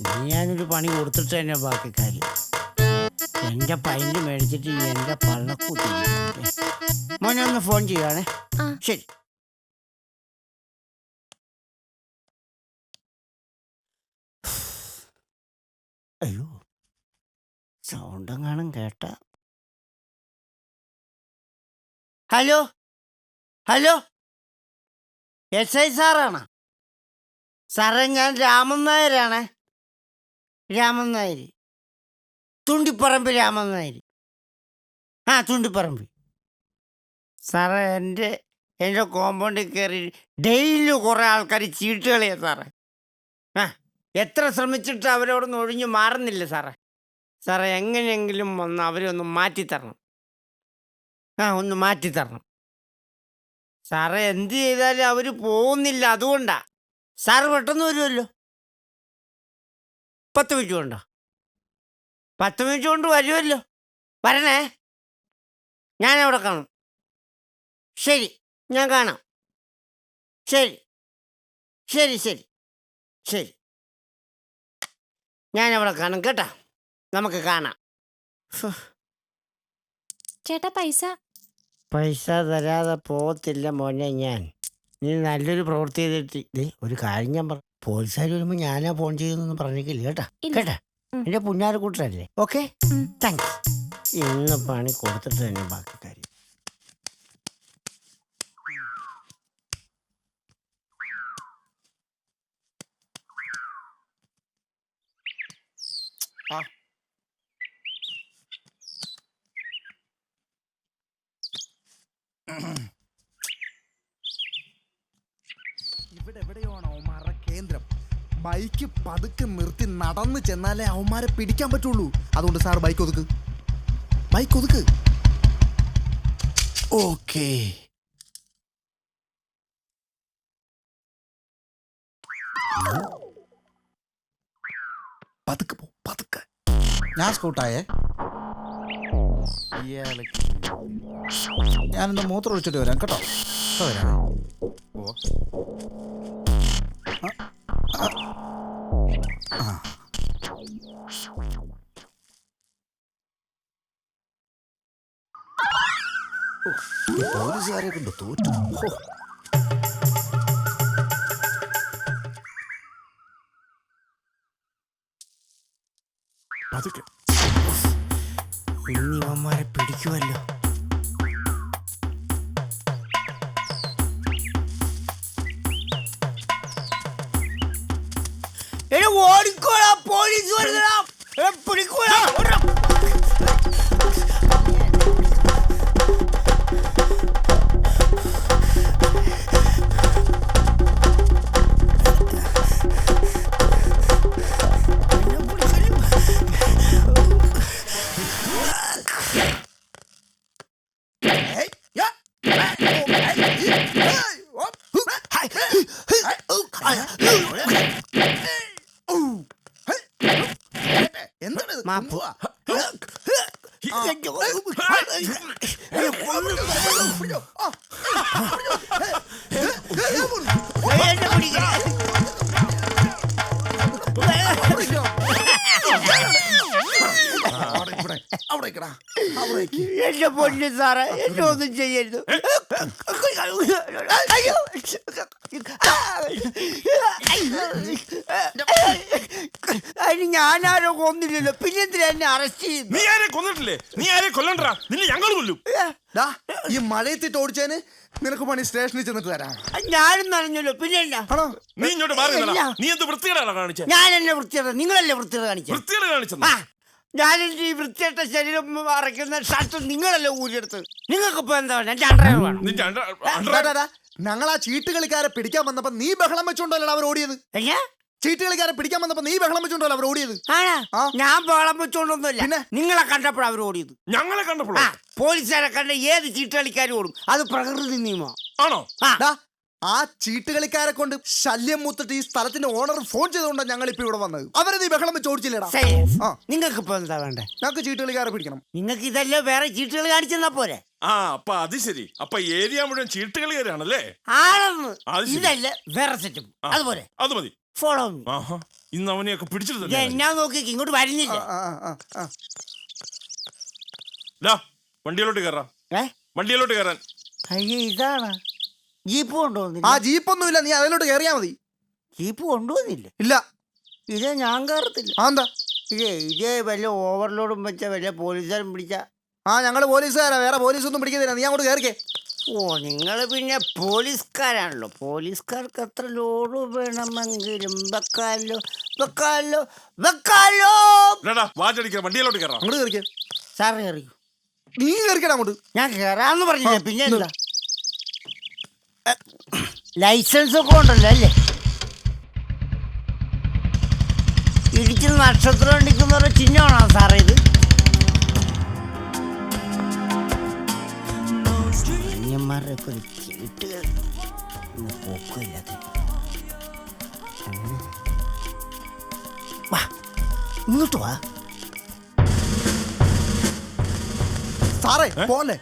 ഇനി ഞാനൊരു പണി കൊടുത്തിട്ട് തന്നെ ബാക്കി കാര്യം. എന്റെ പൈന്റ് മേടിച്ചിട്ട് എന്റെ പള്ളക്കൂട്ടി മോനെ ഒന്ന് ഫോൺ ചെയ്യുവാണേ. ശരി. അയ്യോ. സൗണ്ട് എങ്ങാനും കേട്ട. ഹലോ? ഹലോ? എസ് ഐ സാറാണോ? സാറേ ഞാൻ രാമൻ നായരാണ്. രാമൻ നായർ തുണ്ടിപ്പറമ്പ് രാമൻ നായർ ആ തുണ്ടിപ്പറമ്പ്. സാറേ എന്റെ എന്റെ കോമ്പൗണ്ടിൽ കയറി ഡെയിലി കുറേ ആൾക്കാർ ചീട്ട് കളിയാ സാറേ. ആ എത്ര ശ്രമിച്ചിട്ട് അവരോടൊന്നും ഒഴിഞ്ഞു മാറുന്നില്ല സാറേ. സാറേ എങ്ങനെയെങ്കിലും വന്ന് അവരെ ഒന്ന് മാറ്റിത്തരണം. ആ ഒന്ന് മാറ്റിത്തരണം. സാറേ എന്ത് ചെയ്താലും അവർ പോകുന്നില്ല അതുകൊണ്ടാണ് സാറ് പെട്ടെന്ന് വരുമല്ലോ പത്ത് മിനിറ്റ് കൊണ്ടോ? പത്ത് മിനിറ്റ് കൊണ്ട് വരുമല്ലോ വരണേ. ഞാൻ അവിടെ കാണും. ശരി ഞാൻ കാണാം. ശരി ശരി ശരി ശരി. ഞാൻ അവിടെ കാണും കേട്ടാ. നമുക്ക് കാണാം. ചേട്ടാ പൈസ? പൈസ തരാതെ പോകത്തില്ല മോനെ ഞാൻ. നീ നല്ലൊരു പ്രവൃത്തി ചെയ്തിട്ട് ഒരു കാര്യം ഞാൻ പറ പോലീസുകാർ വരുമ്പോ ഞാനാ ഫോൺ ചെയ്യുന്നൊന്നും പറഞ്ഞിട്ടില്ല കേട്ടാ? ഇല്ല. കേട്ടാ? ഉം. എന്റെ പുന്നാര കൂട്ടരല്ലേ ഓക്കെ? ഉം. താങ്ക്സ് ഇന്ന് പണി കൊടുത്തിട്ട് തന്നെ ബാക്കി കാര്യം. ബൈക്ക് പതുക്കെ നിർത്തി നടന്ന് ചെന്നാലേ അവന്മാരെ പിടിക്കാൻ പറ്റുള്ളൂ. അതുകൊണ്ട് സാർ ബൈക്ക് ഒതുക്ക്. ബൈക്ക് ഒതുക്ക്. ഓക്കേ. പതുക്കെ പോ ഞാൻ സ്കൂട്ടായേ. ഞാനൊന്ന് മൂത്രം ഒഴിച്ചിട്ട് വരാം കേട്ടോ. വരാം. ഓ. പോലീസുകാരെ കൊണ്ട് തോറ്റു. പതുക്കെ ഇവന്മാരെ പിടിക്കുമല്ലോ പോലീസ് വരുന്നടാ എടാ എന്റെ പൊന്നു സാറേ എന്നെ ഒന്നും ചെയ്യരുത് അയ്യോ അതിന് ഞാനാരോ കൊന്നില്ലല്ലോ പിന്നെന്തിനാ എന്നെ അറസ്റ്റ് ചെയ്യുന്നു നീ ആരെ കൊന്നിട്ടില്ലേ? നീ ആരെ കൊല്ലണ്ടാ? നിന്നെ ഞങ്ങൾ കൊല്ലും. ദാ, ഈ മഴയത്തിട്ട് ഓടിച്ചേന് നിനക്ക് പണി സ്റ്റേഷനിൽ ചെന്നിട്ട് തരാം ഞാനും നനഞ്ഞല്ലോ പിന്നെ എന്നാ? ആണോ? നീ ഇങ്ങോട്ട് മാറി നിന്നെടാ. ഇല്ല. നീ എന്ത് വൃത്തികേടാണ് കാണിച്ചേ? ഞാൻ എന്നെ വൃത്തിയുടെ നിങ്ങളല്ലേ വൃത്തിയുടെ കാണിച്ചത് വൃത്തികേട് കാണിച്ചെന്ന്? ആ ഞാനെന്റെ ഈ വൃത്തിയായിട്ട ശരീരം അറയ്ക്കുന്ന ഷർട്ട് നിങ്ങളല്ലേ ഊരിയെടുത്ത് നിങ്ങൾക്കിപ്പോ എന്താ വേണം എന്റെ അണ്ടർ വേണം. നിന്റെ അണ്ട- ഞങ്ങൾ ആ ചീട്ട് കളിക്കാരെ പിടിക്കാൻ വന്നപ്പോ നീ ബഹളം വെച്ചോണ്ടല്ലോ അവർ ഓടിയത്? ചീട്ട് കളിക്കാരെ പിടിക്കാൻ വന്നപ്പോ നീ ബഹളം വെച്ചോണ്ടല്ലോ അവർ ഓടിയത്. ആ. ഞാൻ ബഹളം വെച്ചോണ്ടൊന്നുമില്ല. പിന്നെ? നിങ്ങളെ കണ്ടപ്പോഴാ അവർ ഓടിയത്. ഞങ്ങളെ കണ്ടപ്പോഴോ? പോലീസുകാരെ കണ്ട ഏത് ചീട്ട് കളിക്കാരും ഓടും. അത് പ്രകൃതി നിയമം ആണോ? ആ. ഡാ, ചീട്ട് കളിക്കാരെ കൊണ്ട് ശല്യം മൂത്തിട്ട് ഈ സ്ഥലത്തിന്റെ ഓണർ ഫോൺ ചെയ്തുകൊണ്ടാണ് ഞങ്ങൾ ഇപ്പൊ ഇവിടെ വന്നത്. അവരെ നീ ബഹളം വെച്ച് ഓടിച്ചില്ലേടാ. ആ. നിങ്ങൾക്ക് ഇപ്പൊ എന്താ വേണ്ടേ? ഞങ്ങൾക്ക് ചീട്ട് കളിക്കാരെ പിടിക്കണം. നിങ്ങൾക്ക് ഇതല്ലേ വേറെ ചീട്ടുകൾ കാണിച്ചെന്നാ പോരെ? ആ അപ്പൊ അത് ശരി. അപ്പൊ ഏരിയ മുഴുവൻ ചീട്ടുകളിയാണല്ലേ ആണെന്ന് അത് ശരി. ഇതല്ലേ വേറെ സെറ്റും ആ. അതുപോലെ. അത് മതി. ഫോളോ ആഹാ. ഇന്ന് അവനെയൊക്കെ പിടിച്ചിട്ടുണ്ട് എന്നാ നോക്കി ഇങ്ങോട്ട് വരുന്നില്ല. വണ്ടിയിലോട്ട് കയറാം ഏ? വണ്ടിയിലോട്ട് കയറാൻ അയ്യോ ഇതാണ്. ജീപ്പ് ആ കൊണ്ടുവന്നില്ല ജീപ്പൊന്നുമില്ല. നീ അതിലോട്ട് കയറിയാ മതി. ജീപ്പ് കൊണ്ടുപോകുന്നില്ല ഇല്ല. ഇതേ ഞാൻ കയറത്തില്ല ആ എന്താ? ഇതേ ഇതേ വല്ല ഓവർലോഡും വെച്ച വല്ല പോലീസുകാരും പിടിച്ച ആ ഞങ്ങൾ പോലീസുകാരാ. വേറെ പോലീസൊന്നും പിടിക്കുന്നില്ല നീ അങ്ങോട്ട് കയറിക്കേ ഓ നിങ്ങൾ പിന്നെ പോലീസുകാരാണല്ലോ. പോലീസുകാർക്ക് എത്ര ലോഡ് വേണമെങ്കിലും വെക്കാലോ. വെക്കാലോ. വെക്കാലോ. വണ്ടിയിലോട്ട് കയറാം അങ്ങോട്ട് കയറിക്കേ സാറ് നീ കയറിക്കടാ അങ്ങോട്ട്. ഞാൻ കയറാന്ന് പറഞ്ഞില്ല? പിന്നെ. എന്താ? ലൈസൻസ് ഒക്കെ ഉണ്ടല്ലോ അല്ലേ? ഇടിച്ച് നക്ഷത്രം ഇടിക്കുന്നവരുടെ ചിഹ്നമാണോ സാറേ ഇത്? അന്യന്മാരുടെ ഒക്കെ ഒരു ചീട്ടുകൾ പോക്കില്ലാത്ത വാ ഇങ്ങോട്ട് വാ. സാറേ പോലെ.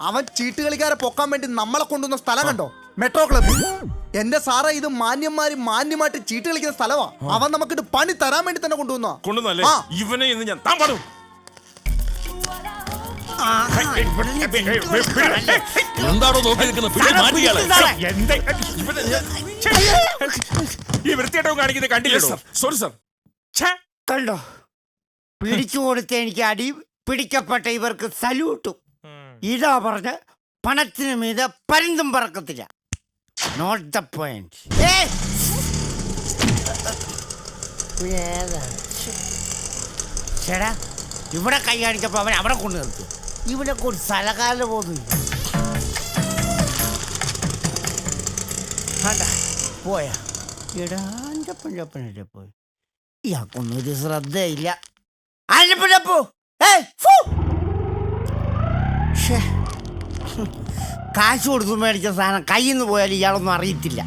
അവൻ ചീട്ട് കളിക്കാരെ പൊക്കാൻ വേണ്ടി നമ്മളെ കൊണ്ടുവന്ന സ്ഥലം കണ്ടോ? Metro club. എന്റെ സാറേ ഇത് മാന്യന്മാര് മാന്യമായിട്ട് ചീട്ട് കളിക്കുന്ന സ്ഥലമാ അവൻ നമുക്കിട്ട് പണി തരാൻ വേണ്ടി തന്നെ കൊണ്ടുവന്നോ കൊണ്ടുവന്നല്ലേ. ഇവനെ ഇന്ന് ഞാൻ താൻ പാടും. എന്താണോ നോക്കി നിൽക്കുന്നത് ഈ വൃത്തിയായിട്ടോ കാണിക്കുന്നത് കണ്ടില്ല സോറി സർ കണ്ടോ പിടിച്ചു കൊടുത്ത എനിക്ക് അടി പിടിക്കപ്പെട്ട ഇവർക്ക് സല്യൂട്ടും ഇതാ പറഞ്ഞ് പണത്തിന് മീതെ പരുന്തും പറക്കത്തില്ല നോട്ട് ദ പോയിന്റ് ചേടാ ഇവിടെ കൈ കാണിച്ചപ്പോ അവൻ അവിടെ കൊണ്ടു നിർത്തി ഇവിടെ ഒരു സ്ഥലകാല പോകുന്നു. പോയാ. എടാന്റെ പഞ്ചപ്പനല്ലേ പോയി? ഇയാൾക്കൊന്നും ഒരു ശ്രദ്ധയില്ല. കാശ് കൊടുത്ത് മേടിച്ച സാധനം കയ്യിൽ നിന്ന് പോയാൽ ഇയാളൊന്നും അറിയത്തില്ല.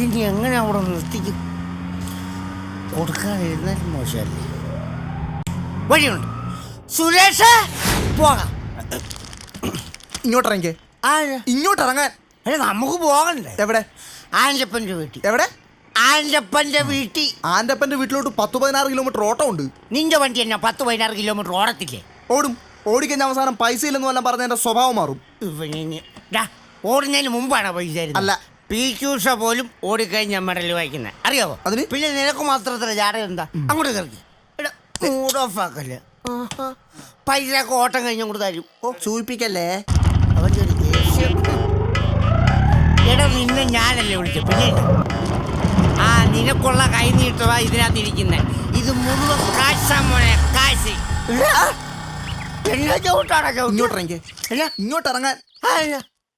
ഇനി എങ്ങനെ അവിടെ നിർത്തിക്കും? കൊടുക്കാതിരുന്നാലും മോശമല്ലേ? വഴിയുണ്ട്. സുരേഷ്? പോകാം. ഇറങ്ങിക്കേ. ആര്? ഇങ്ങോട്ട് ഇറങ്ങാൻ. എടാ നമുക്ക് പോകണ്ടേ എവിടെ? ആന്റപ്പന്റെ വീട്ടിൽ. എവിടെ? ആന്റപ്പന്റെ വീട്ടിൽ. ആന്റപ്പന്റെ വീട്ടിലോട്ട് പത്ത് പതിനാറ് കിലോമീറ്റർ ഓട്ടം ഉണ്ട് നിന്റെ വണ്ടി എന്നാ പത്ത് പതിനാറ് കിലോമീറ്റർ ഓടത്തില്ലേ? ഓടും. ഓടിക്കഴിഞ്ഞ അവസാനം പൈസ ഇല്ലെന്ന് വല്ലതും പറഞ്ഞ സ്വഭാവം മാറും. ഇവനിനി ഡാ, ഓടുന്നതിന് മുമ്പാണ് പൈസ തരുന്നത്? അല്ല. പി ക്യൂഷ പോലും ഓടിക്കഴിഞ്ഞ മെഡൽ വായിക്കുന്നത് അറിയാവോ? അതിന്? പിന്നെ നിനക്ക് മാത്രത്തില്ല ജാട എന്താ? അങ്ങോട്ട് കയറി. എടാ മൂഡ് ഓഫ് ആക്കല്ലേ. പൈസ കോട്ടം കഴിഞ്ഞ കഴിഞ്ഞ് തരും. ഓ സൂചിപ്പിക്കല്ലേ? അവന്റെ ഒരു ദേഷ്യം എടാ നിന്നെ ഞാനല്ലേ വിളിച്ചു പിന്നെ ആ നിനക്കുള്ള കൈ നീട്ടവാ ഇതിനകത്ത് ഇരിക്കുന്നത് ഇത് മുഴുവൻ കാശാ മോനെ കാശ്. എന്നാ?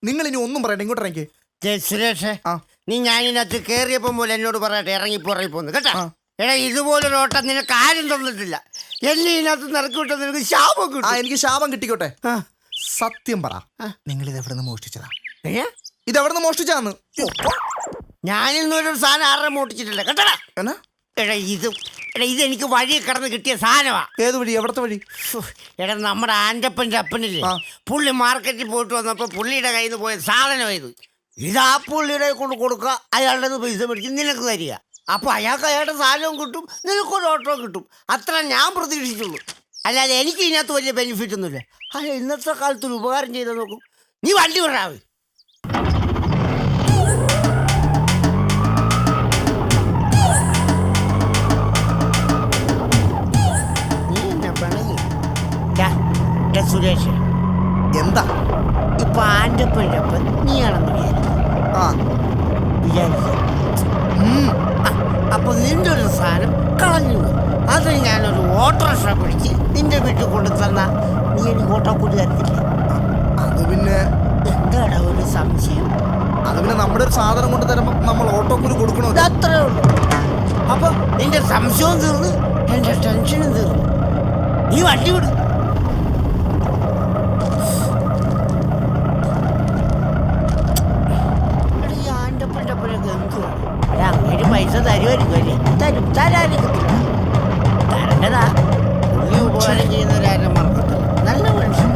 നിങ്ങൾ ഇനി ഒന്നും പറയണ്ട ഇങ്ങോട്ടിറങ്ങി സുരേഷേ. നീ ഞാനിതിനകത്ത് കേറിയപ്പോ പോലെ എന്നോട് പറയട്ടെ ഇറങ്ങി ഇറങ്ങിപ്പോന്ന്. കേട്ടാ. എടാ ഇതുപോലൊരു ഓട്ടം നിനക്ക് ആരും തന്നിട്ടില്ല. എന്നെ ഇതിനകത്ത് നിറക്കി നിനക്ക് ശാപം ആ കിട്ടും എനിക്ക് ശാപം കിട്ടിക്കോട്ടെ. സത്യം പറ. നിങ്ങൾ ഇത് എവിടെ നിന്ന് മോഷ്ടിച്ചതാ? ഏ? ഇത് എവിടെ നിന്ന് മോഷ്ടിച്ചാന്ന് ഞാനിന്നൊരു സാധനം ആരുടെ മോട്ടിച്ചിട്ടില്ല കേട്ടടാ. എന്നാ? എടാ ഇത് എടാ ഇത് എനിക്ക് വഴി കിടന്ന് കിട്ടിയ സാധനമാ. ഏത് വഴി? എവിടത്തെ വഴി? ഫു, എടാ നമ്മുടെ ആന്റപ്പന്റെ അപ്പനില്ലേ ആ. പുള്ളി മാർക്കറ്റിൽ പോയിട്ട് വന്നപ്പോൾ പുള്ളിയുടെ കയ്യിൽ നിന്ന് പോയ സാധനം ഇത്. ഇത് ആ പുള്ളിയുടെ കൊണ്ട് കൊടുക്കുക. അയാളുടെ പൈസ മേടിച്ച് നിനക്ക് തരിക. അപ്പോൾ അയാൾക്ക് അയാളുടെ സാധനവും കിട്ടും നിനക്കൊരു ഓട്ടോ കിട്ടും. അത്ര ഞാൻ പ്രതീക്ഷിച്ചുള്ളൂ. അല്ലാതെ എനിക്ക് ഇതിനകത്ത് വലിയ ബെനിഫിറ്റ് ഒന്നുമില്ല. അല്ല ഇന്നത്തെ കാലത്ത് ഒരു ഉപകാരം ചെയ്ത് നോക്കും. നീ വണ്ടി വിടാവേ നീ സുരേഷ്. എന്താ? ഇപ്പൊ അപ്പം നീയാണെന്ന് വിചാരിക്കും ആ വിചാരിച്ചു അപ്പൊ നിന്റെ ഒരു സാധനം കളഞ്ഞു. അത് ഞാനൊരു ഓട്ടോറിക്ഷ പിടിച്ച് നിന്റെ വീട്ടിൽ കൊണ്ടു തന്ന നീ എനിക്ക് ഓട്ടോ കൂടി തരത്തില്ല. അത് പിന്നെ എന്താടാ ഒരു സംശയം? അത് പിന്നെ നമ്മുടെ ഒരു സാധനം കൊണ്ട് തരുമ്പോ നമ്മൾ ഓട്ടോ കൂടി കൊടുക്കണോ? അത്രേ ഉള്ളൂ. അപ്പൊ നിന്റെ സംശയവും തീർന്നു. എന്റെ ടെൻഷനും തീർന്നു. നീ വണ്ടി വിടും അങ്ങേര് പൈസ തരുമായിരിക്കും അല്ലേ തരും തരാതിരിക്കത്തില്ല തരേണ്ടതാ പുള്ളി ഉപകാരം ചെയ്യുന്നവരാരും മറക്കത്തില്ല നല്ല മനുഷ്യൻ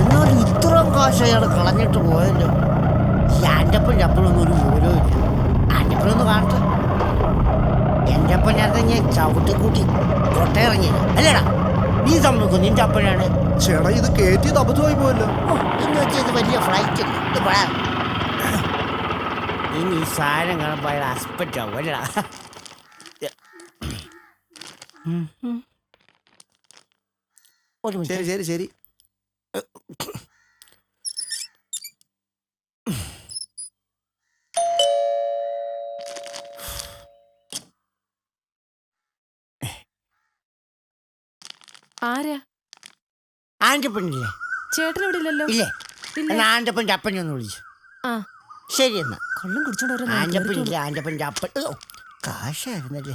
എന്നാലും ഇത്രയും കാശ് അയാൾ കളഞ്ഞിട്ട് പോയല്ലോ ഈ ആന്റപ്പന്റെ അപ്പോഴൊന്നും ഒരു വിവരവും ഇല്ല ആന്റപ്പൻ അപ്പനൊന്ന് കാണട്ടെ എന്റെ അപ്പനകത്ത് ഞാൻ ചവിട്ടിക്കൂട്ടി കൊട്ടയിറങ്ങി അല്ലേടാ നീ സമ്മതിക്കും നിന്റെ ചേട്ടാ ഇത് കയറ്റി അബദ്ധമായി പോയല്ലോ. എന്ന് ഇത് വലിയ ഫ്ലൈറ്റ് ഇനി ഈ സാധനം കാണുമ്പോൾ അയാൾ ഹസ്ബൻഡ് ആവും അല്ലടാ ഒരു മിനിറ്റ്. ശരി ശരി ശരി. ആരാ? ആന്റപ്പനില്ലേ ചേട്ടൻ ഇവിടെ ഇല്ലല്ലോ ഇല്ലേ എന്നാ ആന്റപ്പന്റെ അപ്പനെ ഒന്ന് വിളിച്ചു. ആ. ശരി എന്നാ. കള്ളും കുടിച്ചോണ്ട് ഓരോ ആന്റപ്പനില്ല ആന്റപ്പന്റെ അപ്പൻ. ഓ കാശായിരുന്നല്ലേ?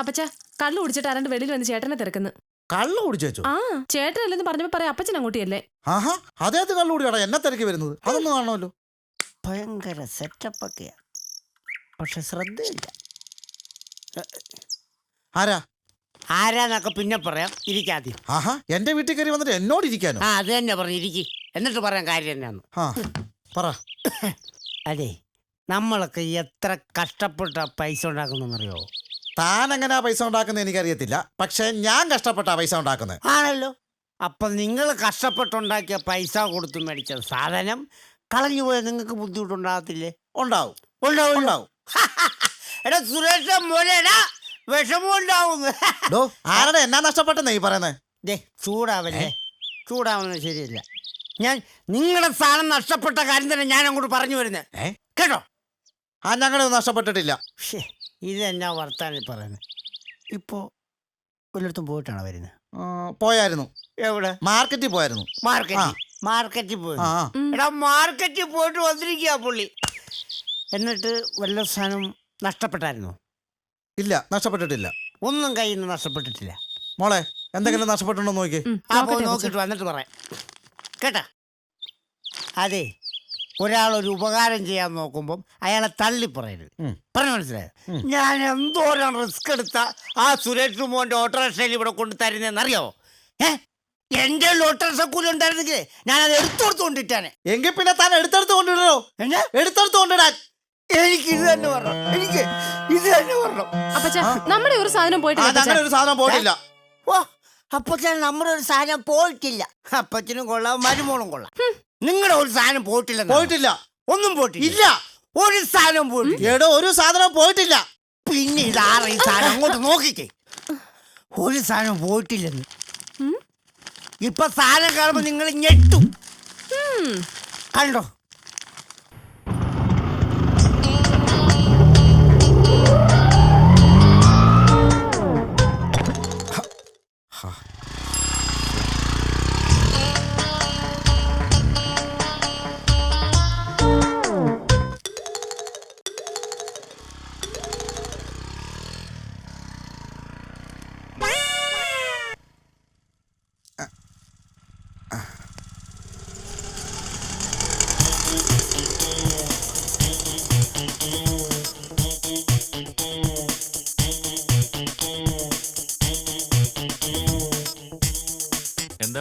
അപ്പച്ച കള്ളു കുടിച്ചിട്ട് ആരാണ്ട് വെളിയിൽ വന്ന് ചേട്ടനെ തിരക്കുന്നു. കള്ളു കുടിച്ചു വെച്ചു? ആ ചേട്ടനല്ലെന്ന് പറഞ്ഞപ്പോ പറയാം അപ്പച്ചൻ അങ്ങോട്ടിയല്ലേ? ആഹാ അതേത് കള്ളു കുടിയാടാ എന്നെ തിരക്കി വരുന്നത്. അതൊന്നും കാണുമല്ലോ ഭയങ്കര സെറ്റപ്പൊക്കെയാ. പക്ഷെ ശ്രദ്ധയില്ല. ആരാ? ആരാന്നൊക്കെ പിന്നെ പറയാം. ഇരിക്കാതി ആഹാ എന്റെ വീട്ടിൽ കയറി വന്നിട്ട് എന്നോട് ഇരിക്കാനോ? ആ അത് തന്നെ പറഞ്ഞു ഇരിക്കി. എന്നിട്ട് പറയാൻ കാര്യം തന്നെയാണ് ആ പറ. അതെ നമ്മളൊക്കെ എത്ര കഷ്ടപ്പെട്ട പൈസ ഉണ്ടാക്കുന്നറിയോ? താൻ എങ്ങനെയാ പൈസ ഉണ്ടാക്കുന്നത് എനിക്കറിയത്തില്ല. പക്ഷെ ഞാൻ കഷ്ടപ്പെട്ടാ പൈസ ഉണ്ടാക്കുന്നത് ആണല്ലോ. അപ്പം നിങ്ങൾ കഷ്ടപ്പെട്ടുണ്ടാക്കിയ പൈസ കൊടുത്ത് മേടിച്ച സാധനം കളഞ്ഞു പോയാൽ നിങ്ങൾക്ക് ബുദ്ധിമുട്ടുണ്ടാകത്തില്ലേ? ഉണ്ടാവും. ഉണ്ടാവും ഉണ്ടാവും. എടാ സുരേഷ് മോനെടാ ഡോ ആരുടെ എന്നാ നഷ്ടപ്പെട്ടെന്നേ ഈ പറയുന്നത് ദേ ചൂടാവല്ലേ? ചൂടാവുന്നത് ശരിയല്ല. ഞാൻ നിങ്ങളുടെ സ്ഥാനം നഷ്ടപ്പെട്ട കാര്യം തന്നെ ഞാൻ അങ്ങോട്ട് പറഞ്ഞു വരുന്നത് ഏ? കേട്ടോ? ആ ഞങ്ങളുടെ നഷ്ടപ്പെട്ടിട്ടില്ല. ഷേ ഇതെന്നാ വർത്താനം ഈ പറയുന്നത് ഇപ്പോൾ വല്ലയിടത്തും പോയിട്ടാണോ വരുന്നത് ആ, പോയായിരുന്നു. എവിടെ? മാർക്കറ്റിൽ പോയായിരുന്നു. മാർക്കറ്റ് മാർക്കറ്റിൽ പോയി. ആ ആ. എടാ മാർക്കറ്റിൽ പോയിട്ട് വന്നിരിക്കുക പുള്ളി. എന്നിട്ട് വല്ല സാധനം നഷ്ടപ്പെട്ടായിരുന്നോ? ഇല്ല നഷ്ടപ്പെട്ടിട്ടില്ല. ഒന്നും കയ്യിൽ നിന്ന് നഷ്ടപ്പെട്ടിട്ടില്ല. മോളെ എന്തെങ്കിലും നഷ്ടപ്പെട്ടുണ്ടോ നോക്കി. നോക്കിട്ട് ആ പോയി നോക്കട്ടെ നോക്കിയിട്ട് വന്നിട്ട് പറയാം. കേട്ടാ? അതെ ഒരാൾ ഒരു ഉപകാരം ചെയ്യാൻ നോക്കുമ്പോൾ അയാളെ തള്ളി പറയരുത്. പറഞ്ഞു മനസ്സിലായത് ഞാൻ എന്തോരം റിസ്ക് എടുത്ത ആ സുരേഷ് മോന്റെ ഓട്ടോറിക്ഷയിൽ ഇവിടെ കൊണ്ട് തരുന്നതെന്നറിയാവോ ഏ? എന്റെ ഓട്ടോറിക്ഷ കൂലി ഉണ്ടായിരുന്നെങ്കിൽ ഞാൻ അത് എടുത്തു കൊണ്ടിട്ടാണ് എങ്കിൽ പിന്നെ താൻ എടുത്തെടുത്ത് കൊണ്ടിടണോ? എടുത്തെടുത്ത് കൊണ്ടിടാൻ. എനിക്ക് ഇത് തന്നെ പറഞ്ഞു എനിക്ക് ഇത് തന്നെ പറഞ്ഞു അപ്പച്ച നമ്മുടെ ഒരു സാധനം പോയിട്ടില്ല ഞങ്ങളുടെ ഒരു സാധനം പോയിട്ടില്ല. ഓ അപ്പച്ചൻ നമ്മുടെ ഒരു സാധനം പോയിട്ടില്ല. അപ്പച്ചനും കൊള്ളാം മരുമോളും കൊള്ളാം. നിങ്ങളുടെ ഒരു സാധനം പോയിട്ടില്ല പോയിട്ടില്ല. ഒന്നും പോയിട്ടില്ല. ഇല്ല. ഒരു സാധനം പോയിട്ടില്ല. എടോ ഒരു സാധനം പോയിട്ടില്ല. പിന്നെ ഇതാറ ഈ സാധനം അങ്ങോട്ട് നോക്കിക്കേ? ഒരു സാധനം പോയിട്ടില്ലെന്ന്. ഉം. ഇപ്പൊ സാധനം കാണുമ്പോ നിങ്ങൾ ഞെട്ടും. കണ്ടോ?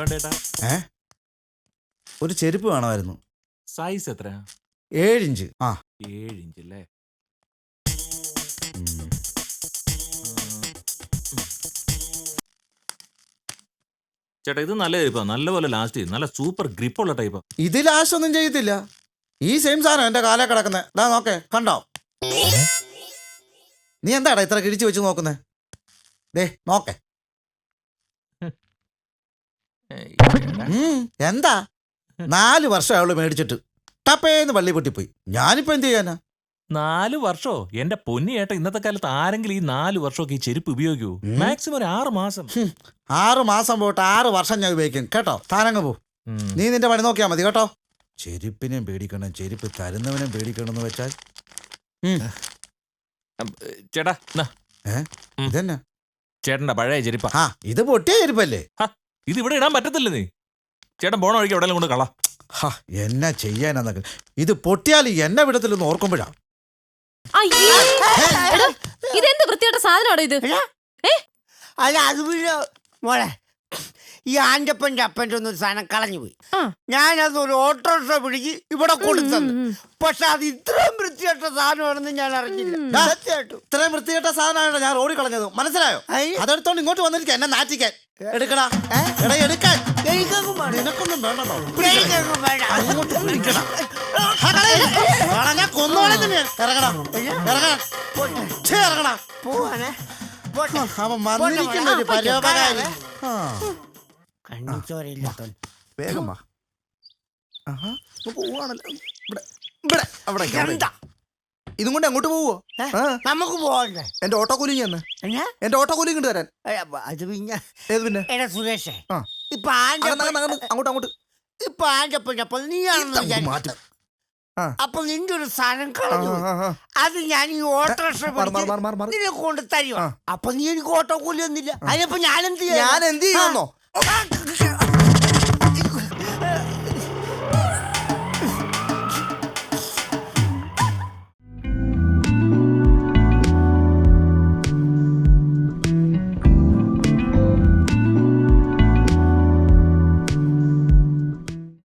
വേണ്ടേട്ടാ. ഏ? ഒരു ചെരുപ്പ് വേണമായിരുന്നു. സൈസ് എത്ര ഏഴിഞ്ച്. ആ. ഏഴ് ഇഞ്ച് അല്ലേ ഉം. ചേട്ടാ ഇത് നല്ല ടൈപ്പാ നല്ലപോലെ ലാസ്റ്റ് ചെയ്യും നല്ല സൂപ്പർ ഗ്രിപ്പ് ഉള്ള ടൈപ്പാ ഇത് ലാസ്റ്റ് ഒന്നും ചെയ്യത്തില്ല ഈ സെയിം സാധനം എന്റെ കാലേ കിടക്കുന്നത് ഇതാ നോക്കേ. കണ്ടോ? നീ എന്താടാ ഇത്ര കിഴിച്ചു വെച്ച് നോക്കുന്നേ? ദേ നോക്കേ. എന്താ? നാല് വർഷം അവൾ മേടിച്ചിട്ട്. ടപ്പേന്ന് പള്ളി പൊട്ടിപ്പോയി. ഞാനിപ്പോ എന്ത് ചെയ്യാനാ? നാല് വർഷോ? എന്റെ പൊന്നിയേട്ട ഇന്നത്തെ കാലത്ത് ആരെങ്കിലും ഈ നാല് വർഷമൊക്കെ ഈ ചെരുപ്പ് ഉപയോഗിക്കൂ? മാക്സിമം ഒരു ആറ് മാസം. ആറ് മാസം പോയിട്ട് ആറ് വർഷം ഞാൻ ഉപയോഗിക്കും. കേട്ടോ? താനങ്ങ് പോ. നീ നിന്റെ പണി നോക്കിയാ മതി കേട്ടോ? ചെരുപ്പിനെയും പേടിക്കണം ചെരുപ്പ് തരുന്നവനെയും പേടിക്കണം എന്ന് വെച്ചാൽ ചേട്ടാ ഇതന്നെ? ചേട്ടന്റെ പഴയ ചെരുപ്പ. ആ ഇത് പൊട്ടിയ ചെരുപ്പല്ലേ? ഇത് ഇവിടെ ഇടാൻ പറ്റത്തില്ല നീ. ചേട്ടൻ പോണ വഴിക്ക് എവിടെയെങ്കിലും കൊണ്ട് കള. ഹാ എന്നാ ചെയ്യാനാ ഇത് പൊട്ടിയാൽ എന്നെ വിടത്തില്ലെന്ന് ഓർക്കുമ്പോഴാ. അയ്യേ. എടാ, ഇതെന്ത് വൃത്തിയായിട്ട സാധനമാണോ ഇത്? അല്ല അത് പിന്നെ മോളെ ഈ ആന്റപ്പന്റെ അപ്പന്റെ ഒന്നും സാധനം കളഞ്ഞു പോയി ഞാൻ ഞാനത് ഒരു ഓട്ടോറിക്ഷ പിടിച്ച് ഇവിടെ കൊടുത്തത്. പക്ഷെ അത് ഇത്രയും വൃത്തിയേട്ട സാധനമാണെന്ന് ഞാൻ അറിഞ്ഞില്ല. സത്യമായിട്ടും. ഇത്രയും വൃത്തികെട്ട സാധനമാണ് ഞാൻ റോഡിൽ കളഞ്ഞത്. മനസ്സിലായോ? അതെടുത്തോണ്ട് ഇങ്ങോട്ട് വന്നിരിക്കാം. എന്നെ നാറ്റിക്കാൻ. എടുക്കടാ. എടാ എടുക്കാൻ. നിനക്കൊന്നും വേണ്ടോ അങ്ങോട്ട് വാടാ, ഞാൻ കൊന്നോളെ തന്നെ ഇറങ്ങടാ. ഇറങ്ങടാ. ഇറങ്ങടാ. പോവാനെ. അവൻ വന്നിരിക്കുന്ന ഒരു പരോപകാരി. കണ്ണിച്ചോരയില്ലാത്തവൻ വേഗം വാ. ആഹാ, ഇപ്പൊ പോവാണല്ലോ. ഇവിടെ ഇവിടെ അവിടെ എന്താ? ഇതും കൊണ്ട് അങ്ങോട്ട് പോവോ? ഏ? ആ, നമുക്ക് പോകണ്ടേ എന്റെ ഓട്ടോ കൂലി എന്ന് എന്നാ? എന്റെ ഓട്ടോ കൂലി ഇങ്ങോട്ട് തരാൻ. ഏ, അപ്പൊ അത് പിന്നെ ഏത് പിന്നെ? എടാ സുരേഷേ ആ. ഇപ്പൊ അങ്ങോട്ട് അങ്ങോട്ട്. ഇപ്പൊ ആന്റപ്പനപ്പോൾ നീയാണെന്ന് ഇതങ്ങ് വിചാരിച്ചു മാറ്റ്. ആ. അപ്പൊ നിന്റെ ഒരു സാധനം ആ, കളഞ്ഞു ആ, ആ, ആ. അത് ഞാൻ ഈ ഓട്ടോറിക്ഷ മാറ്, മാറ്, മാറ്, മാറ്, മാറ്. നിന്നെ കൊണ്ട് തരുവാ. ആ. അപ്പൊ നീ എനിക്ക് ഓട്ടോ കൂലി ഒന്നില്ല അതിനപ്പോ ഞാൻ എന്ത് ഞാൻ എന്ത് ചെയ്യുന്നോ ആ, Aman!